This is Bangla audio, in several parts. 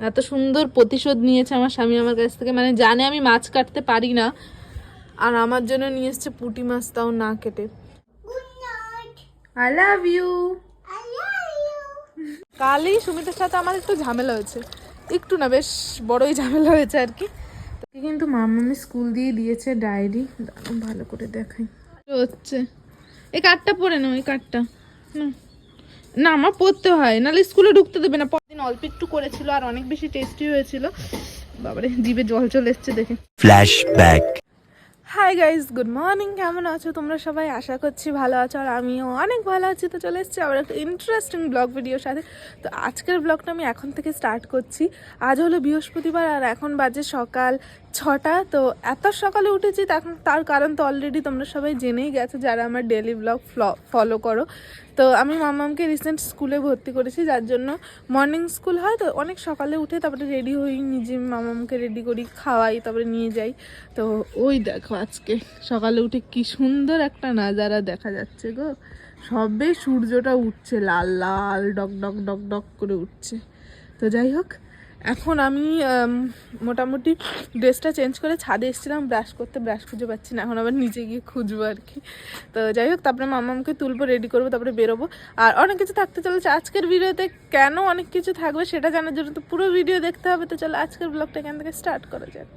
এত সুন্দর প্রতিশোধ নিয়েছে আমার স্বামী আমার কাছ থেকে। মানে জানে আমি মাছ কাটতে পারি না। আর আমার জন্য নিয়ে এসছে পুটি মাছ, তাও না কেটে। আই লাভ ইউ কালই সুমিতের সাথে আমার একটু ঝামেলা হয়েছে। একটু না, বেশ বড়ই ঝামেলা হয়েছে আর কি। কিন্তু মামামি স্কুল দিয়ে দিয়েছে ডায়েরি। ভালো করে দেখাই। হচ্ছে। এই কার্ডটা পরে নাও, এই কার্ডটা। না, আমার পড়তে হয়, নাহলে স্কুলে ঢুকতে দেবে না। অল্প একটু করেছিল আর অনেক বেশি টেস্টি হয়েছিল। বাবারে জিভে জল চলে এসছে দেখে। Flashback hi guys good morning কেমন আছো? তোমরা সবাই আশা করছি ভালো আছো আর আমিও অনেক ভালো আছি। তো চলে এসেছি আবার একটা ইন্টারেস্টিং ব্লগ ভিডিওর সাথে। তো আজকের ব্লগটা আমি এখন থেকে স্টার্ট করছি। আজ হলো বৃহস্পতিবার আর এখন বাজে সকাল ছটা, তো এত সকালে উঠেছি, তখন তার কারণ তো অলরেডি তোমরা সবাই জেনেই গেছো যারা আমার ডেলি ব্লগ ফলো করো। তো আমি মামামকে রিসেন্ট স্কুলে ভর্তি করেছি, যার জন্য মর্নিং স্কুল হয়, তো অনেক সকালে উঠে তারপরে রেডি হই, নিজে মামামকে রেডি করি, খাওয়াই, তারপরে নিয়ে যাই। তো ওই দেখো আজকে, সকালে উঠে কি সুন্দর একটা নাজারা দেখা যাচ্ছে গো। সবে সূর্যটা উঠছে, লাল লাল, ডক ডক ডক ডক করে উঠছে। তো যাই হোক এখন আমি মোটামুটি ড্রেসটা চেঞ্জ করে ছাদে এসেছিলাম, ব্রাশ করতে, ব্রাশ খুঁজে পাচ্ছি না। এখন আবার নিচে গিয়ে খুঁজবো আর কি। তো যাই হোক, তারপরে মামামকে তুলবো রেডি করব, তারপরে বেরোবো। আর অনেক কিছু থাকতে চলেছে। আজকের ভিডিওতে কেন অনেক কিছু থাকবে সেটা জানার জন্য তো পুরো ভিডিও দেখতে হবে। তো চলো, আজকের ব্লগটা এখান থেকে স্টার্ট করা যাক।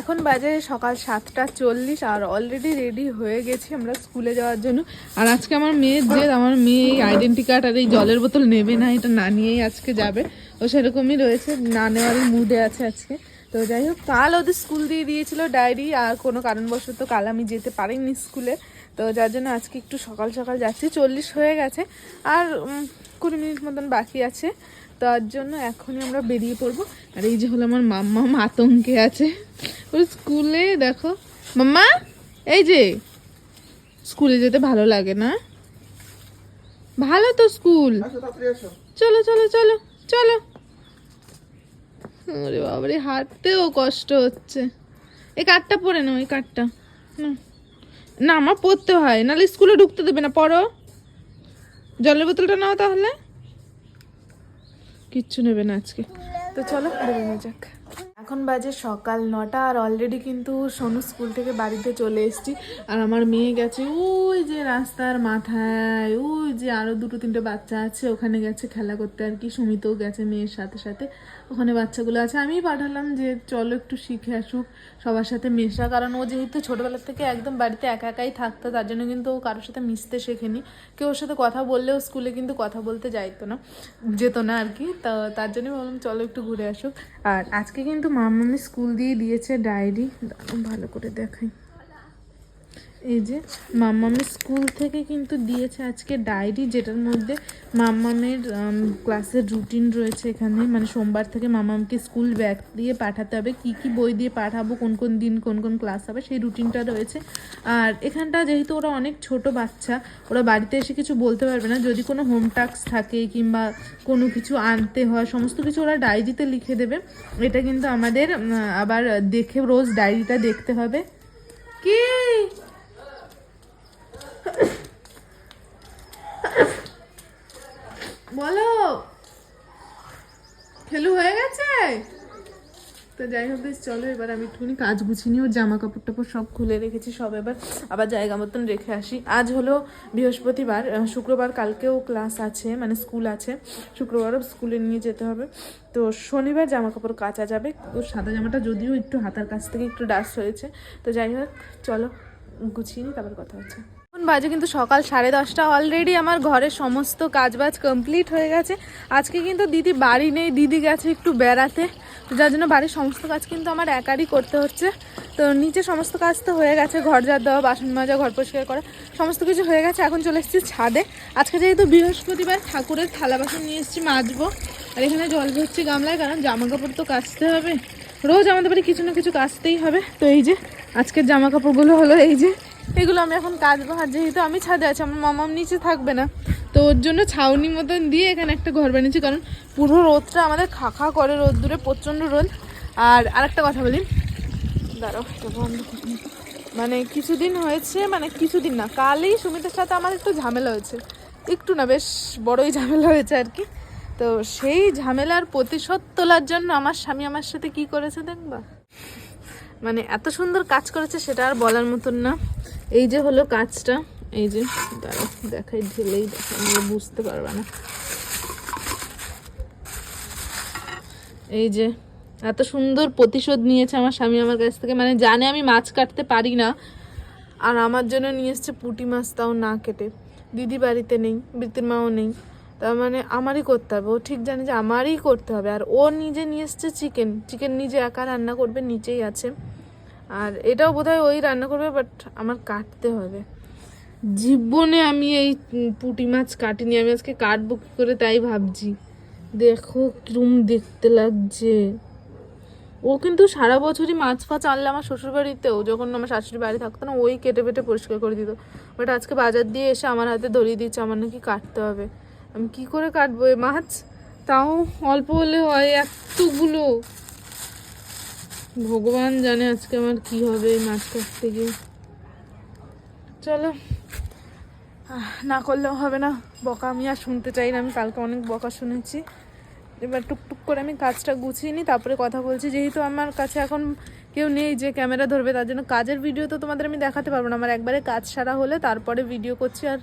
এখন বাজে সকাল সাতটা চল্লিশ, আর অলরেডি রেডি হয়ে গেছি আমরা স্কুলে যাওয়ার জন্য। আর আজকে আমার মেয়ের যে আমার মেয়ে এই আইডেন্টি কার্ড আর এই জলের বোতল নেবে না, এটা না নিয়েই আজকে যাবে। ও সেরকমই রয়েছে না নেওয়ারই মুডে আছে আজকে। তো যাই হোক কাল ওদের স্কুল দিয়ে দিয়েছিল ডায়েরি আর কোনো কারণবশত কাল আমি যেতে পারিনি স্কুলে তো যার জন্য আজকে একটু সকাল সকাল যাচ্ছি চল্লিশ হয়ে গেছে আর কুড়ি মিনিট মতন বাকি আছে। তার জন্য এখনই আমরা বেরিয়ে পড়ব। আর এই যে হলো আমার মাম্মা আতঙ্কে আছে। ওর স্কুলে দেখো মাম্মা এই যে স্কুলে যেতে ভালো লাগে না? ভালো তো স্কুল চলো চলো চলো চলো। আরে বাবারে, হাঁটতেও কষ্ট হচ্ছে। এই কাঠটা পরে নাও, এই কাঠটা। না। আমার পড়তে হয়, নাহলে স্কুলে ঢুকতে দেবে না পড়ো জলের বোতলটা নাও তাহলে। কিচ্ছু নেবে না আজকে। তো চলো বেরোনো যাক। এখন বাজে সকাল নটা আর অলরেডি কিন্তু সোনু স্কুল থেকে বাড়িতে চলে এসেছি। আর আমার মেয়ে গেছে, ওই যে রাস্তার মাথায়, ওই যে আরও দুটো তিনটে বাচ্চা আছে, ওখানে গেছে খেলা করতে আর কি। সুমিতও গেছে মেয়ের সাথে সাথে, ওখানে বাচ্চাগুলো আছে। আমি পাঠালাম যে, চলো একটু শিখে আসুক সবার সাথে মেশা। কারণ ও যেহেতু ছোটবেলা থেকে একদম বাড়িতে একা একাই থাকতো, তার জন্য কিন্তু ও কারোর সাথে মিশতে শেখেনি। কেউ ওর সাথে কথা বললেও স্কুলে কিন্তু কথা বলতে যাইতো না, যেত না আর কি। তো তার জন্য ভাবলাম, চলো একটু ঘুরে আসুক। আর আজকে কিন্তু মামামি স্কুল দিয়ে দিয়েছে ডায়েরি। ভালো করে দেখাই। এই যে মাম্মামের স্কুল থেকে কিন্তু দিয়েছে আজকে ডায়েরি, যেটার মধ্যে মাম্মামের ক্লাসের রুটিন রয়েছে এখানে। মানে সোমবার থেকে মামামকে স্কুল ব্যাগ দিয়ে পাঠাতে হবে, কি কি বই দিয়ে পাঠাবো, কোন কোন দিন কোন কোন ক্লাস হবে, সেই রুটিনটা রয়েছে। আর এখানটা যেহেতু ওরা অনেক ছোট বাচ্চা, ওরা বাড়িতে এসে কিছু বলতে পারবে না। যদি কোনো হোম টাস্ক থাকে কিংবা কোনো কিছু আনতে হয়, সমস্ত কিছু ওরা ডায়েরিতে লিখে দেবে। এটা কিন্তু আমাদের আবার দেখে রোজ ডায়েরিটা দেখতে হবে। কি? বলো। খেলু হয়ে গেছে? তো যাই হোক বেশ, চলো এবার আমি একটুখানি কাজ গুছিয়ে নিই, ওর জামা কাপড় টাপড় সব খুলে রেখেছি, সব এবার আবার জায়গা মতন রেখে আসি। আজ হলো বৃহস্পতিবার শুক্রবার, কালকেও ক্লাস আছে মানে স্কুল আছে। শুক্রবারও স্কুলে নিয়ে যেতে হবে। তো শনিবার জামা কাপড় কাচা যাবে। ওর সাদা জামাটা যদিও একটু হাতার কাছ থেকে একটু ডাস্ট হয়েছে। তো যাই হোক, চলো, গুছিয়ে নিই, তারপর কথা হচ্ছে। বাজে, কিন্তু সকাল সাড়ে দশটা অলরেডি আমার ঘরের সমস্ত কাজবাজ কমপ্লিট হয়ে গেছে। আজকে কিন্তু দিদি বাড়ি নেই, দিদি গেছে একটু বেড়াতে। যার জন্য বাড়ির সমস্ত কাজ কিন্তু আমার একারই করতে হচ্ছে। তো নিচে সমস্ত কাজ তো হয়ে গেছে, ঘর ঝাড় দেওয়া, বাসন মাজা, ঘর পরিষ্কার করা, সমস্ত কিছু হয়ে গেছে। এখন চলে এসেছি ছাদে। আজকে যেহেতু বৃহস্পতিবার, ঠাকুরের থালা বাসন নিয়ে এসেছি মাজবো। আর এখানে জল ভরছি গামলায়, কারণ জামা কাপড় তো কাচতে হবে। রোজ আমাদের বাড়ি কিছু না কিছু কাচতেই হবে। তো এই যে, আজকের জামা কাপড়গুলো হলো এই যে এগুলো আমি এখন কাচবো আর যেহেতু আমি ছাদে আছি, আমার মামাম নিচে থাকবে না। তো ওর জন্য ছাউনি মতন দিয়ে এখানে একটা ঘর বানিয়েছি, কারণ পুরো রোদটা আমাদের খাখা করে রোদ দূরে, প্রচণ্ড রোদ। আর আরেকটা কথা বলি। মানে কিছুদিন হয়েছে মানে কিছুদিন না, কালই সুমিতের সাথে আমার একটু ঝামেলা হয়েছে। একটু না, বেশ বড়ই ঝামেলা হয়েছে আর কি। তো সেই ঝামেলার প্রতিশোধ তোলার জন্য আমার স্বামী আমার সাথে কি করেছে দেখবা? মানে এত সুন্দর কাজ করেছে সেটা আর বলার মতন না। এই যে হলো কাজটা, এই যে, দাঁড়াও, দেখাই, ঢেলেই দেখা বুঝতে পারবে না। এই যে, এত সুন্দর প্রতিশোধ নিয়েছে আমার স্বামী আমার কাছ থেকে মানে জানে আমি মাছ কাটতে পারি না। আর আমার জন্য নিয়ে এসছে পুঁটি মাছ, তাও না কেটে। দিদি বাড়িতে নেই, বৃত্তির মাও নেই। তার মানে আমারই করতে হবে। ও ঠিক জানে যে আমারই করতে হবে। আর ও নিজে নিয়ে এসছে চিকেন চিকেন নিজে একা রান্না করবে, নিচেই আছে। আর এটাও বোধহয় ওই রান্না করবে বাট আমার কাটতে হবে। জীবনে আমি এই পুঁটি মাছ কাটিনি। আমি আজকে কাটবো কি করে তাই ভাবছি। দেখো কিরম দেখতে লাগছে। ও কিন্তু সারা বছরই মাছ ফাছ আনলে আমার শ্বশুর বাড়িতেও যখন আমার শাশুড়ি বাড়ি থাকতো না, ওই কেটে পেটে পরিষ্কার করে দিত। বাট আজকে বাজার দিয়ে এসে আমার হাতে ধরিয়ে দিচ্ছে আমার নাকি কাটতে হবে। আমি কি করে কাটবো এ মাছ? তাও অল্প হলে হয় এতগুলো। ভগবান জানে আজকে আমার কি হবে এই মাছ কাটতে গিয়ে। চলো। না করলেও হবে না। বকা আমি আর শুনতে চাই না। আমি কালকে অনেক বকা শুনেছি। এবার টুকটুক করে আমি কাজটা গুছিয়ে নিই, তারপরে কথা বলছি। যেহেতু আমার কাছে এখন কেউ নেই যে ক্যামেরা ধরবে, তার জন্য কাজের ভিডিও তো তোমাদের আমি দেখাতে পারব না। আমার একবারে কাজ সারা হলে তারপরে ভিডিও করছি আর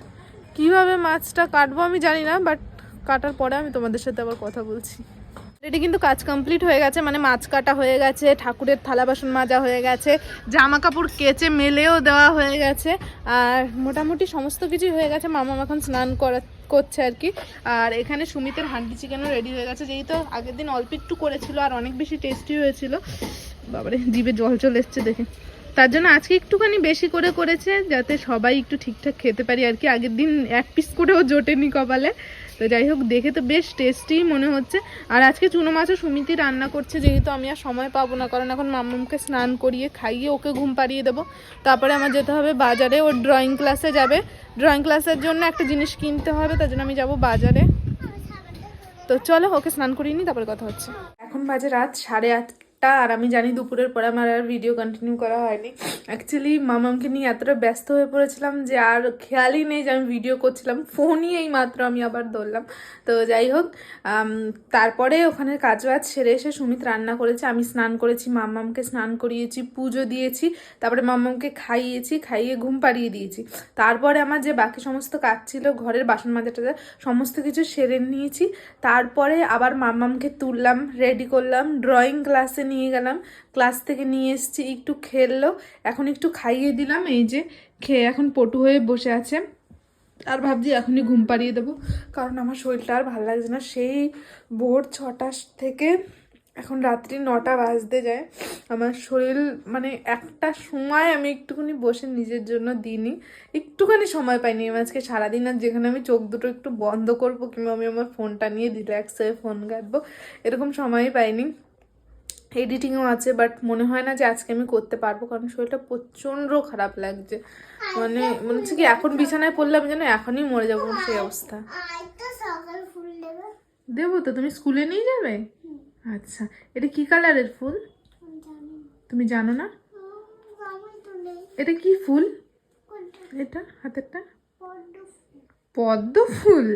কীভাবে মাছটা কাটবো আমি জানি না বাট কাটার পরে আমি তোমাদের সাথে আবার কথা বলছি। এটি কিন্তু কাজ কমপ্লিট হয়ে গেছে মানে মাছ কাটা হয়ে গেছে, ঠাকুরের থালা বাসন মাজা হয়ে গেছে জামা কাপড় কেচে মেলেও দেওয়া হয়ে গেছে, আর মোটামুটি সমস্ত কিছুই হয়ে গেছে। মামা এখন স্নান করা, করছে আর কি। আর এখানে সুমিতের হান্ডি চিকেনও রেডি হয়ে গেছে, যেহেতু আগের দিন অল্প একটু করেছিল আর অনেক বেশি টেস্টি হয়েছিল। বাবারে, জিভে জল চলে এসছে দেখে। তার জন্য আজকে একটুখানি বেশি করে করেছে, যাতে সবাই একটু ঠিকঠাক খেতে পারি আর কি। আগের দিন এক পিস করেও জোটেনি কপালে। তো যাই হোক, দেখে তো বেশ টেস্টি মনে হচ্ছে। আর আজকে চুনো মাছও সুমিতি রান্না করছে, যেহেতু আমি আর সময় পাবো না, কারণ এখন মাম্মামকে স্নান করিয়ে খাইয়ে ওকে ঘুম পাড়িয়ে দেবো। তারপরে আমার যেতে হবে বাজারে, ওর ড্রয়িং ক্লাসে যাবে। ড্রয়িং ক্লাসের জন্য একটা জিনিস কিনতে হবে, তার জন্য আমি যাব বাজারে। তো চলো, ওকে স্নান করিয়ে নিই, তারপরে কথা হচ্ছে। এখন বাজে রাত সাড়ে আটটা আর আমি জানি দুপুরের পরে আমার আর ভিডিও কন্টিনিউ করা হয়নি। অ্যাকচুয়ালি মামামকে নিয়ে এতটা ব্যস্ত হয়ে পড়েছিলাম যে আর খেয়ালই নেই যে আমি ভিডিও করছিলাম। ফোনই এই মাত্র আমি আবার ধরলাম। তো যাই হোক তারপরে ওখানে কাজ বাজ সেরে এসে সুমিত রান্না করেছে। আমি স্নান করেছি, মামামকে স্নান করিয়েছি, পুজো দিয়েছি, তারপরে মামামকে খাইয়েছি, খাইয়ে ঘুম পাড়িয়ে দিয়েছি। তারপরে আমার যে বাকি সমস্ত কাজ ছিল, ঘরের বাসন মাজা টাজা সমস্ত কিছু সেরে নিয়েছি। তারপরে আবার মামামকে তুললাম রেডি করলাম ড্রয়িং ক্লাসে নিয়ে গেলাম। ক্লাস থেকে নিয়ে এসেছি, একটু খেললো। এখন একটু খাইয়ে দিলাম, এই যে খেয়ে এখন পটু হয়ে বসে আছে। আর ভাবছি এখনই ঘুম পাড়িয়ে দেবো, কারণ আমার শরীরটা আর ভালো লাগছে না। সেই ভোর ছটা থেকে এখন রাত্রি নটা বাজতে যায়। আমার শরীর মানে একটা সময় আমি একটুখানি বসে নিজের জন্য দিইনি। একটুখানি সময় পাইনি আমি আজকে সারাদিন আর যেখানে আমি চোখ দুটো একটু বন্ধ করব কিংবা আমি আমার ফোনটা নিয়ে রিল্যাক্স হয়ে ফোন ঘাটবো, এরকম সময়ই পাইনি। এডিটিংও আছে বাট মনে হয় না যে আজকে আমি করতে পারব, কারণ শরীরটা প্রচণ্ড খারাপ লাগছে। মানে মনে হচ্ছে কি এখন বিছানায় পড়লে আমি যেন এখনই মরে যাব সেই অবস্থা। দেবে তো, তুমি স্কুলে নিয়ে যাবে? আচ্ছা এটা কি কালারের ফুল? তুমি জানো না? এটা কি ফুল? এটা, হাতেরটা? পদ্ম ফুল।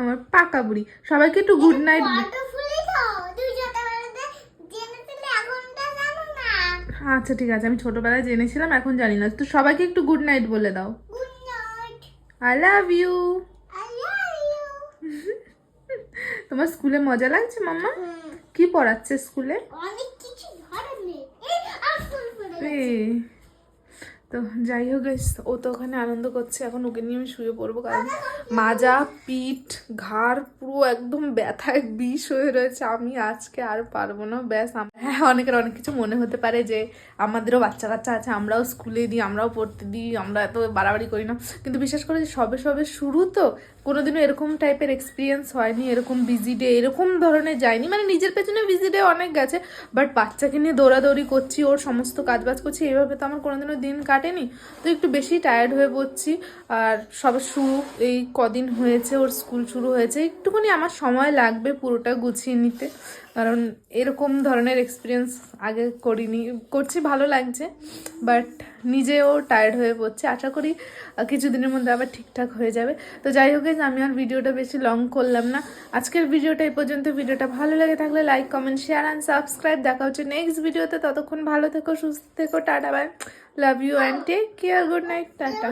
আমার পাকা বুড়ি। সবাইকে একটু গুড নাইট পদ্ম ফুলই তো তুই ছোটবেলাতে জেনেছিলে এখনটা জানো না আচ্ছা ঠিক আছে আমি ছোটবেলায় জেনেছিলাম এখন জানি না। তো সবাইকে একটু গুড নাইট বলে দাও। আই লাভ ইউ তোমার স্কুলে মজা লাগছে মাম্মা? কি পড়াচ্ছে স্কুলে? অনেক কিছু তো যাই হোক ও তো ওখানে আনন্দ করছে। এখন ওকে নিয়ে আমি শুয়ে পড়ব কারণ মাজা, পিঠ, ঘাড় পুরো একদম ব্যথায় বিষ হয়ে রয়েছে। আমি আজকে আর পারব না। ব্যাস হ্যাঁ অনেকের অনেক কিছু মনে হতে পারে যে আমাদেরও বাচ্চা কাচ্চা আছে, আমরাও স্কুলে দিই, আমরাও পড়তে দিই, আমরা এত বাড়াবাড়ি করি না। কিন্তু বিশেষ করে যে সবে সবে শুরু তো কোনোদিনও এরকম টাইপের এক্সপিরিয়েন্স হয়নি, এরকম বিজি ডে এরকম ধরনের যায়নি। মানে নিজের পেছনে বিজি ডে অনেক গেছে বাট বাচ্চাকে নিয়ে দৌড়াদৌড়ি করছি, ওর সমস্ত কাজবাজ করছি, এভাবে তো আমার কোনোদিনও দিন কাটেনি। তো একটু বেশি টায়ার্ড হয়ে পড়ছি, আর সব শুরু এই কদিন হয়েছে, ওর স্কুল শুরু হয়েছে। একটুখানি আমার সময় লাগবে পুরোটা গুছিয়ে নিতে। কারণ এরকম ধরনের এক্সপিরিয়েন্স আগে করিনি। করছি, ভালো লাগছে বাট নিজেও টায়ার্ড হয়ে পড়ছে। আশা করি কিছুদিনের মধ্যে আবার ঠিকঠাক হয়ে যাবে। তো যাই হোক আমি আর ভিডিওটা বেশি লং করলাম না। আজকের ভিডিওটা এই পর্যন্ত। ভিডিওটা ভালো লাগে থাকলে like comment share and subscribe দেখা হচ্ছে নেক্সট ভিডিওতে ততক্ষণ ভালো থেকো, সুস্থ থেকো, tata bye love you and take care good night tata.